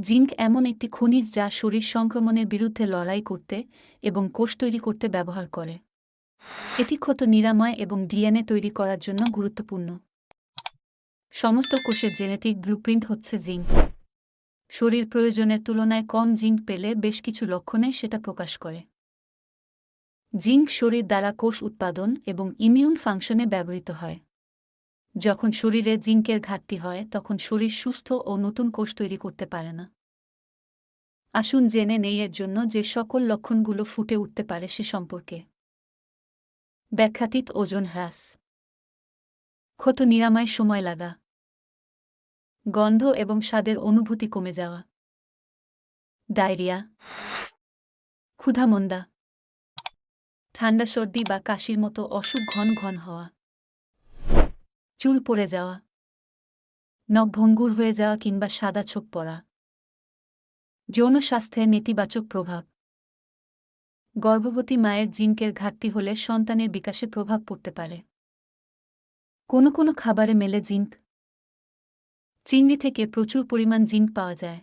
Zinc এমন একটি খনিজ যা শরীর সংক্রমণের বিরুদ্ধে লড়াই করতে এবং কোষ তৈরি করতে ব্যবহার করে। এটি ক্ষত নিরাময় এবং ডিএনএ তৈরি করার জন্য গুরুত্বপূর্ণ। সমস্ত কোষের জেনেটিক ব্লুপ্রিন্ট হচ্ছে জিঙ্ক। শরীর প্রয়োজনের তুলনায় কম জিঙ্ক পেলে বেশ কিছু লক্ষণে সেটা প্রকাশ করে। জিঙ্ক শরীর দ্বারা কোষ উৎপাদন এবং ইমিউন ফাংশনে ব্যবহৃত হয়। যখন শরীরে জিঙ্কের ঘাটতি হয়, তখন শরীর সুস্থ ও নতুন কোষ তৈরি করতে পারে না। আসুন জেনে নেই এর জন্য যে সকল লক্ষণগুলো ফুটে উঠতে পারে সে সম্পর্কে। ব্যাখ্যাতীত ওজন হ্রাস। ক্ষত নিরাময় সময় লাগা। গন্ধ এবং স্বাদের অনুভূতি কমে যাওয়া। ডায়রিয়া। ক্ষুধামন্দা। ঠান্ডা সর্দি বা কাশির মতো অসুখ ঘন ঘন হওয়া। চুল পড়ে যাওয়া, নখ ভঙ্গুর হয়ে যাওয়া কিংবা সাদা ছোপ পড়া, যৌন স্বাস্থ্যের নেতিবাচক প্রভাব। গর্ভবতী মায়ের জিঙ্কের ঘাটতি হলে সন্তানের বিকাশে প্রভাব পড়তে পারে। কোনো কোনো খাবারে মেলে জিঙ্ক চিংড়ি থেকে প্রচুর পরিমাণ জিঙ্ক পাওয়া যায়।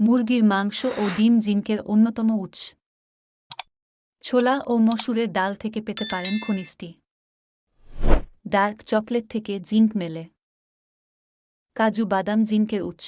মুরগির মাংস ও ডিম জিঙ্কের অন্যতম উৎস। ছোলা ও মসুরের ডাল থেকে পেতে পারেন খনিজটি। ডার্ক চকলেট থেকে জিঙ্ক মেলে। কাজু বাদাম জিঙ্কের উৎস।